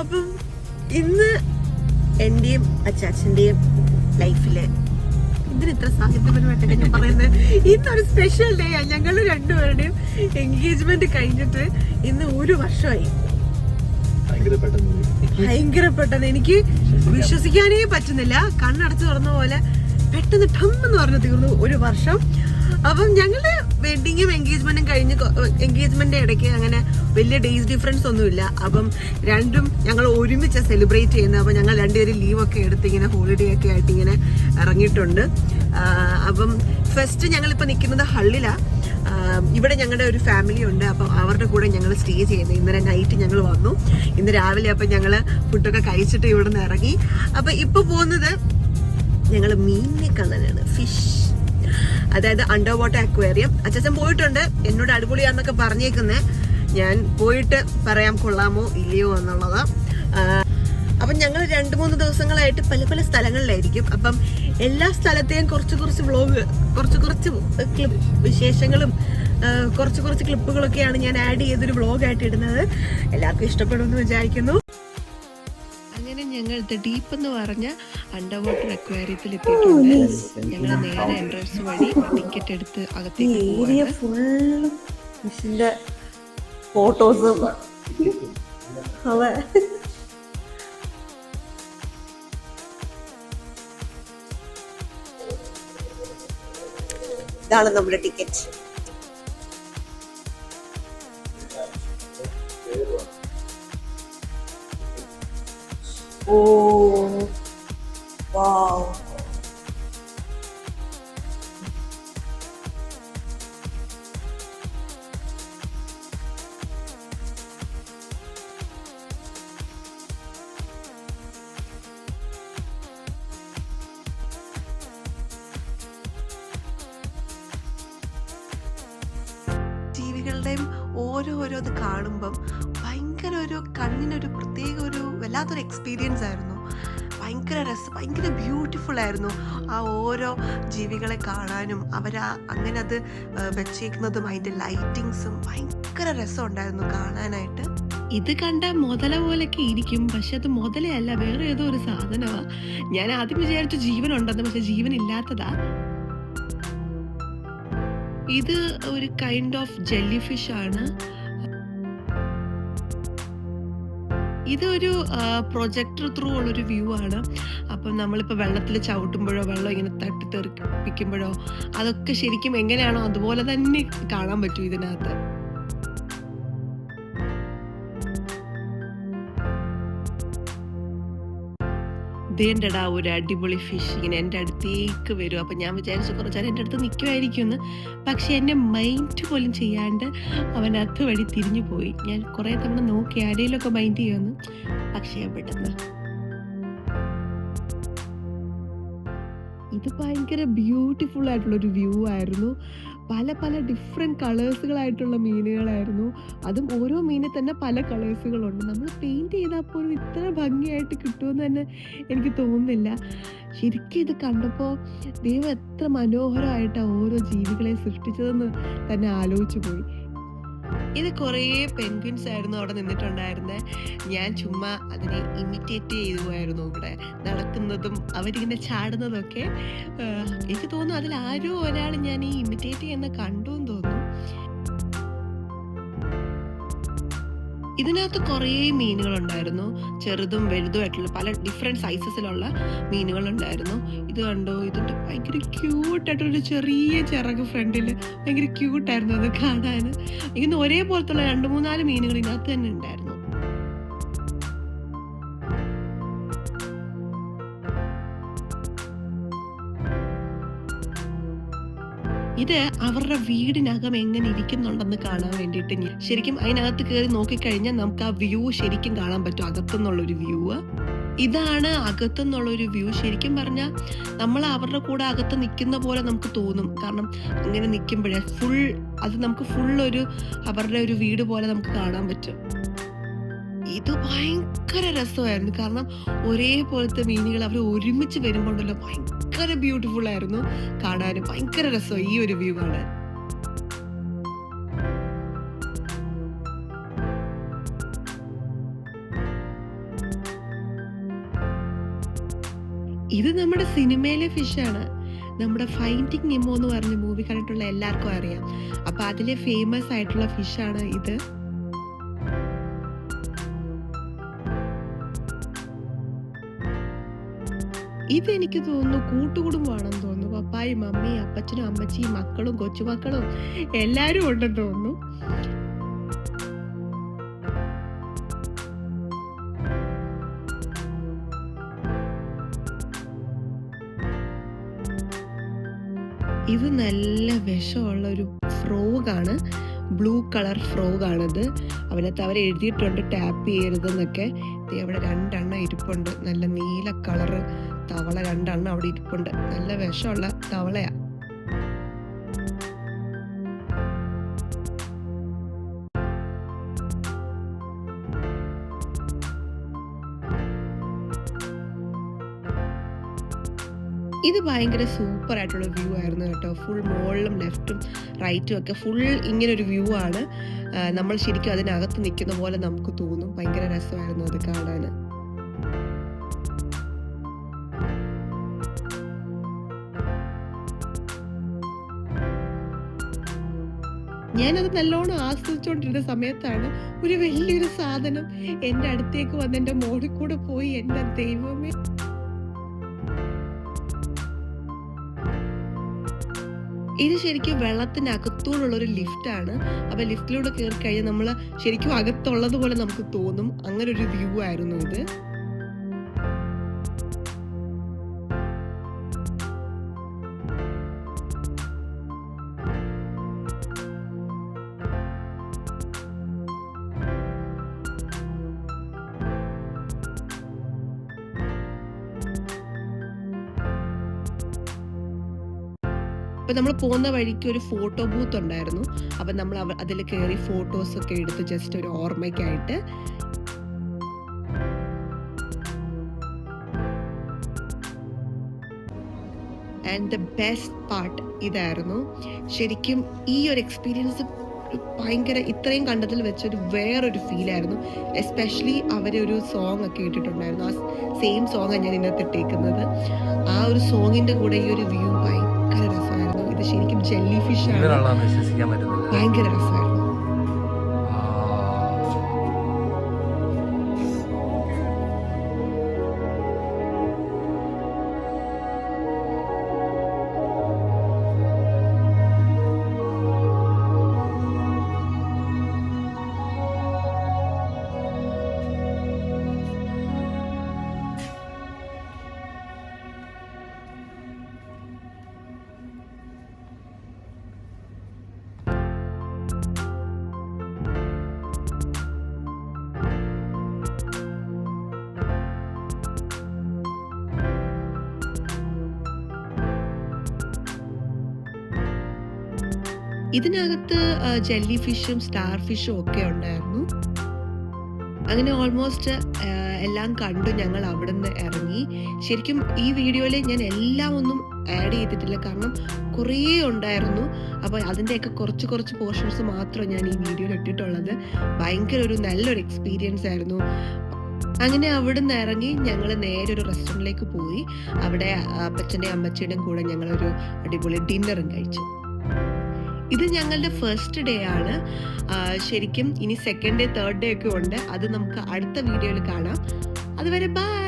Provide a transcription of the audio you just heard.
അപ്പം ഇന്ന് എന്റെയും അച്ചാച്ചന്റെയും ലൈഫിൽ ഇതിന് ഇത്ര സാഹിത്യപരമായിട്ടൊക്കെ ഞാൻ പറയുന്നത്? ഇന്നൊരു സ്പെഷ്യൽ ഡേ ആണ് ഞങ്ങൾ രണ്ടുപേരുടെയും എൻഗേജ്മെന്റ് കഴിഞ്ഞിട്ട് ഇന്ന് ഒരു വർഷമായി. ഭയങ്കര പെട്ടെന്ന്. എനിക്ക് വിശ്വസിക്കാനേ പറ്റുന്നില്ല. കണ്ണടച്ച് തുറന്ന പോലെ പെട്ടെന്ന് ടം എന്ന് പറഞ്ഞു തീർന്നു ഒരു വർഷം. അപ്പം ഞങ്ങളുടെ വെഡിങ്ങും എൻഗേജ്മെന്റും കഴിഞ്ഞ് എൻഗേജ്മെന്റ് ഇടയ്ക്ക് അങ്ങനെ വലിയ ഡേയ്സ് ഡിഫറൻസ് ഒന്നുമില്ല. അപ്പം രണ്ടും ഞങ്ങൾ ഒരുമിച്ച് സെലിബ്രേറ്റ് ചെയ്യുന്നത്. അപ്പം ഞങ്ങൾ രണ്ടുപേരും ലീവ് ഒക്കെ എടുത്ത് ഇങ്ങനെ ഹോളിഡേ ഒക്കെ ആയിട്ട് ഇങ്ങനെ ഇറങ്ങിയിട്ടുണ്ട്. അപ്പം ഫസ്റ്റ് ഞങ്ങളിപ്പോൾ നിൽക്കുന്നത് ഹള്ളിലാണ് ഇവിടെ ഞങ്ങളുടെ ഒരു ഫാമിലി ഉണ്ട്. അപ്പം അവരുടെ കൂടെ ഞങ്ങൾ സ്റ്റേ ചെയ്യുന്നത് ഇന്നലെ നൈറ്റ് ഞങ്ങൾ വന്നു. ഇന്ന് രാവിലെ അപ്പം ഞങ്ങൾ ഫുഡൊക്കെ കഴിച്ചിട്ട് ഇവിടെ നിന്ന് ഇറങ്ങി. അപ്പം ഇപ്പോൾ പോകുന്നത് ഞങ്ങൾ മീനിനെ കള്ളനാണ്. ഫിഷ് അതായത് അണ്ടർ വാട്ടർ അക്വേറിയം അച്ഛൻ പോയിട്ടുണ്ട്. എന്നോട് അടിപൊളിയാന്നൊക്കെ പറഞ്ഞേക്കുന്നേ. ഞാൻ പോയിട്ട് പറയാം കൊള്ളാമോ ഇല്ലയോ എന്നുള്ളത്. അപ്പം ഞങ്ങൾ രണ്ട് മൂന്ന് ദിവസങ്ങളായിട്ട് പല പല സ്ഥലങ്ങളിലായിരിക്കും. അപ്പം എല്ലാ സ്ഥലത്തെയും കുറച്ച് കുറച്ച് വ്ളോഗ് കുറച്ച് കുറച്ച് ക്ലിപ്പ് വിശേഷങ്ങളും കുറച്ച് കുറച്ച് ക്ലിപ്പുകളൊക്കെയാണ് ഞാൻ ആഡ് ചെയ്തൊരു വ്ളോഗായിട്ട് ഇടുന്നത്. എല്ലാവർക്കും ഇഷ്ടപ്പെടുമെന്ന് വിചാരിക്കുന്നു. അങ്ങനെ ഞങ്ങൾ ഡീപ്പ് എന്ന് പറഞ്ഞ അണ്ടർ വാട്ടർ അക്വാരിയത്തിൽ എത്തിയിട്ടുണ്ട് ഞങ്ങൾ നേരെ എൻട്രൻസ് വഴി ടിക്കറ്റ് എടുത്ത് അകത്തേക്ക് ഏരിയ ഫുള്ള് ഫിഷിന്റെ ഫോട്ടോസും അതെ. ഇതാണ് നമ്മുടെ ടിക്കറ്റ് ഓ വാവ് ജീവികളുടെയും ഓരോരോ അത് കാണുമ്പം ഭയങ്കര ഒരു കണ്ണിനൊരു പ്രത്യേക ഒരു വല്ലാത്തൊരു എക്സ്പീരിയൻസ് ആയിരുന്നു. ഭയങ്കര രസ ഭയങ്കര ബ്യൂട്ടിഫുൾ ആയിരുന്നു. ആ ഓരോ ജീവികളെ കാണാനും അവരാ അങ്ങനെ അത് വെച്ചേക്കുന്നതും അതിന്റെ ലൈറ്റിങ്സും ഭയങ്കര രസമുണ്ടായിരുന്നു കാണാനായിട്ട്. ഇത് കണ്ട മുതല പോലൊക്കെ ഇരിക്കും. പക്ഷെ അത് മുതലയല്ല വേറെ ഏതോ ഒരു സാധനമാ. ഞാൻ ആദ്യം വിചാരിച്ചു ജീവനുണ്ടെന്ന് പക്ഷെ ജീവൻ ഇല്ലാത്തതാ ഇത് ഒരു കൈൻഡ് ഓഫ് ജെല്ലി ഫിഷ് ആണ്. ഇതൊരു പ്രൊജക്ടർ ത്രൂ ഉള്ളൊരു വ്യൂ ആണ്. അപ്പം നമ്മളിപ്പോൾ വെള്ളത്തിൽ ചവിട്ടുമ്പോഴോ വെള്ളം ഇങ്ങനെ തട്ടി തെറിപ്പിക്കുമ്പോഴോ അതൊക്കെ ശരിക്കും എങ്ങനെയാണോ അതുപോലെ തന്നെ കാണാൻ പറ്റും ഇതിനകത്ത്. ദേണ്ടടാ ഒരു അടിപൊളി ഫിഷ് ഇങ്ങനെ എന്റെ അടുത്തേക്ക് വരും. അപ്പം ഞാൻ വിചാരിച്ചു കുറച്ചാൽ എന്റെ അടുത്ത് നിൽക്കുമായിരിക്കും എന്ന് പക്ഷേ എന്നെ മൈൻഡ് പോലും ചെയ്യാണ്ട് അവൻ അത് വഴി തിരിഞ്ഞു പോയി. ഞാൻ കുറേ തവണ നോക്കി ആരെയിലൊക്കെ മൈൻഡ് ചെയ്യുമെന്ന്. പക്ഷേ പെട്ടെന്ന് ഇത് ഭയങ്കര ബ്യൂട്ടിഫുൾ ആയിട്ടുള്ളൊരു വ്യൂ ആയിരുന്നു. പല പല ഡിഫറെന്റ് കളേഴ്സുകളായിട്ടുള്ള മീനുകളായിരുന്നു. അതും ഓരോ മീനിൽ തന്നെ പല കളേഴ്സുകളുണ്ട് നമ്മൾ പെയിന്റ് ചെയ്താൽ പോലും ഇത്ര ഭംഗിയായിട്ട് കിട്ടുമെന്ന് തന്നെ എനിക്ക് തോന്നുന്നില്ല. ശരിക്കും ഇത് കണ്ടപ്പോൾ ദൈവം എത്ര മനോഹരമായിട്ടാണ് ഓരോ ജീവികളെ സൃഷ്ടിച്ചതെന്ന് തന്നെ ആലോചിച്ചു പോയി. ഇത് കുറേ പെൻഗ്വിൻസ് ആയിരുന്നു അവിടെ നിന്നിട്ടുണ്ടായിരുന്നത് ഞാൻ ചുമ്മാ അതിനെ ഇമിറ്റേറ്റ് ചെയ്തു പോയായിരുന്നു ഇവിടെ നടക്കുന്നതും അവരിങ്ങനെ ചാടുന്നതും ഒക്കെ എനിക്ക് തോന്നുന്നു അതിൽ ആരോ ഒരാൾ ഞാൻ ഈ ഇമിറ്റേറ്റ് ചെയ്യുന്ന കണ്ടു ഇതിനകത്ത് കുറേ മീനുകളുണ്ടായിരുന്നു. ചെറുതും വലുതും ആയിട്ടുള്ള പല ഡിഫറെന്റ് സൈസസിലുള്ള മീനുകളുണ്ടായിരുന്നു. ഇത് കണ്ടോ? ഇതിന്റെ ഭയങ്കര ക്യൂട്ടായിട്ടൊരു ചെറിയ ചിറക് ഫ്രണ്ടിൽ ഭയങ്കര ക്യൂട്ടായിരുന്നു അത് കാണാൻ ഇങ്ങനെ ഒരേപോലത്തുള്ള രണ്ട് മൂന്നാൽ മീനുകൾ ഇതിനകത്ത് തന്നെ ഉണ്ടായിരുന്നു. ഇത് അവരുടെ വീടിനകം എങ്ങനെ ഇരിക്കുന്നുണ്ടെന്ന് കാണാൻ വേണ്ടിയിട്ട് ശരിക്കും അതിനകത്ത് കയറി നോക്കിക്കഴിഞ്ഞാൽ നമുക്ക് ആ വ്യൂ ശരിക്കും കാണാൻ പറ്റും. അകത്തുനിന്നുള്ളൊരു വ്യൂ. ഇതാണ് അകത്തുനിന്നുള്ളൊരു വ്യൂ. ശരിക്കും പറഞ്ഞാൽ നമ്മൾ അവരുടെ കൂടെ അകത്ത് നിൽക്കുന്ന പോലെ നമുക്ക് തോന്നും. കാരണം ഇങ്ങനെ നിൽക്കുമ്പോഴേ ഫുൾ അത് നമുക്ക് ഫുൾ ഒരു അവരുടെ ഒരു വീട് പോലെ നമുക്ക് കാണാൻ പറ്റും. ഇത് ഭയങ്കര ഭയങ്കര രസമായിരുന്നു. കാരണം ഒരേപോലത്തെ മീനുകൾ അവർ ഒരുമിച്ച് വരുമ്പോണ്ടല്ലോ ഭയങ്കര ബ്യൂട്ടിഫുൾ ആയിരുന്നു. കാണാനും ഭയങ്കര രസം ഈ ഒരു വ്യൂ കാണാൻ. ഇത് നമ്മുടെ സിനിമയിലെ ഫിഷാണ് നമ്മുടെ ഫൈൻഡിങ് നിമോ എന്ന് പറഞ്ഞ മൂവി കണ്ടിട്ടുള്ള എല്ലാവർക്കും അറിയാം. അപ്പൊ അതിലെ ഫേമസ് ആയിട്ടുള്ള ഫിഷാണ് ഇത്. ഇതെനിക്ക് തോന്നുന്നു കൂട്ടുകുടുംബമാണെന്ന് തോന്നുന്നു. പപ്പായും മമ്മിയും അപ്പച്ചനും അമ്മച്ചിയും മക്കളും കൊച്ചുമക്കളും എല്ലാവരും ഉണ്ടെന്ന് തോന്നുന്നു. ഇത് നല്ല വിഷമുള്ള ഒരു ഫ്രോഗാണ്. Blue colour ഫ്രോഗാണിത്. അതിനകത്ത് അവർ എഴുതിയിട്ടുണ്ട് ടാപ്പ് ചെയ്യരുതെന്നൊക്കെ. അവിടെ രണ്ടെണ്ണം ഇരിപ്പുണ്ട്. നല്ല നീല കളറ് തവള രണ്ടെണ്ണം അവിടെ ഇരിപ്പുണ്ട്. നല്ല വിഷമുള്ള തവളയാ. ഇത് ഭയങ്കര സൂപ്പർ ആയിട്ടുള്ള വ്യൂ ആയിരുന്നു കേട്ടോ. ഫുൾ മുകളിലും ലെഫ്റ്റും റൈറ്റും ഒക്കെ ഫുൾ ഇങ്ങനെ ഒരു വ്യൂ ആണ് നമ്മൾ ശരിക്കും അതിനകത്ത് നിൽക്കുന്ന പോലെ നമുക്ക് തോന്നും. ഭയങ്കര രസമായിരുന്നു അത് കാണാൻ. ഞാനത് നല്ലോണം ആസ്വദിച്ചുകൊണ്ടിരുന്ന സമയത്താണ് ഒരു വലിയൊരു സാധനം എന്റെ അടുത്തേക്ക് വന്ന് എന്റെ മോളിൽ കൂടെ പോയി എന്റെ ദൈവമേ. ഇത് ശരിക്കും വെള്ളത്തിനകത്തൂടുള്ള ഒരു ലിഫ്റ്റാണ്. അപ്പോൾ അപ്പൊ ലിഫ്റ്റിലൂടെ കയറി കഴിഞ്ഞാൽ നമ്മൾ ശരിക്കും അകത്തുള്ളത് പോലെ നമുക്ക് തോന്നും. അങ്ങനെ ഒരു വ്യൂ ആയിരുന്നു ഇത്. അപ്പൊ നമ്മൾ പോകുന്ന വഴിക്ക് ഒരു ഫോട്ടോ ബൂത്ത് ഉണ്ടായിരുന്നു. അപ്പൊ നമ്മൾ അതിൽ കയറി ഫോട്ടോസ് ഒക്കെ എടുത്ത് ജസ്റ്റ് ഒരു ഓർമ്മയ്ക്കായിട്ട്. ആൻഡ് ദ ബെസ്റ്റ് പാർട്ട് ഇതായിരുന്നു. ശരിക്കും ഈ ഒരു എക്സ്പീരിയൻസ് ഭയങ്കര ഇത്രയും കണ്ടതിൽ വെച്ചൊരു വേറൊരു ഫീലായിരുന്നു എസ്പെഷ്യലി അവരെ ഒരു സോങ് ഒക്കെ ഇട്ടിട്ടുണ്ടായിരുന്നു. ആ സെയിം സോങ്ങാണ് ഞാൻ ഇതിനകത്ത് ഇട്ടേക്കുന്നത്. ആ ഒരു സോങ്ങിന്റെ കൂടെ ഈ ഒരു വ്യൂ ഭയങ്കര ശരിക്കും ജെല്ലി ഫിഷ് ഭയങ്കര രസമായിരുന്നു. ഇതിനകത്ത് ജെല്ലി ഫിഷും സ്റ്റാർ ഫിഷും ഒക്കെ ഉണ്ടായിരുന്നു. അങ്ങനെ ഓൾമോസ്റ്റ് എല്ലാം കണ്ടു ഞങ്ങൾ അവിടെ നിന്ന് ഇറങ്ങി. ശരിക്കും ഈ വീഡിയോയിൽ ഞാൻ എല്ലാം ഒന്നും ആഡ് ചെയ്തിട്ടില്ല. കാരണം കുറേ ഉണ്ടായിരുന്നു. അപ്പോൾ അതിന്റെയൊക്കെ കുറച്ച് കുറച്ച് പോർഷൻസ് മാത്രം ഞാൻ ഈ വീഡിയോയിൽ ഇട്ടിട്ടുള്ളത്. ഭയങ്കര ഒരു നല്ലൊരു എക്സ്പീരിയൻസ് ആയിരുന്നു. അങ്ങനെ അവിടെ നിന്ന് ഇറങ്ങി ഞങ്ങൾ നേരെ ഒരു റെസ്റ്റോറന്റിലേക്ക് പോയി. അവിടെ അപ്പച്ചന്റെയും അമ്മച്ചിയുടെയും കൂടെ ഞങ്ങളൊരു അടിപൊളി ഡിന്നറും കഴിച്ചു. ഇത് ഞങ്ങളുടെ ഫസ്റ്റ് ഡേ ആണ്. ശരിക്കും ഇനി സെക്കൻഡ് ഡേ തേർഡ് ഡേ ഒക്കെ ഉണ്ട്. അത് നമുക്ക് അടുത്ത വീഡിയോയിൽ കാണാം. അതുവരെ ബൈ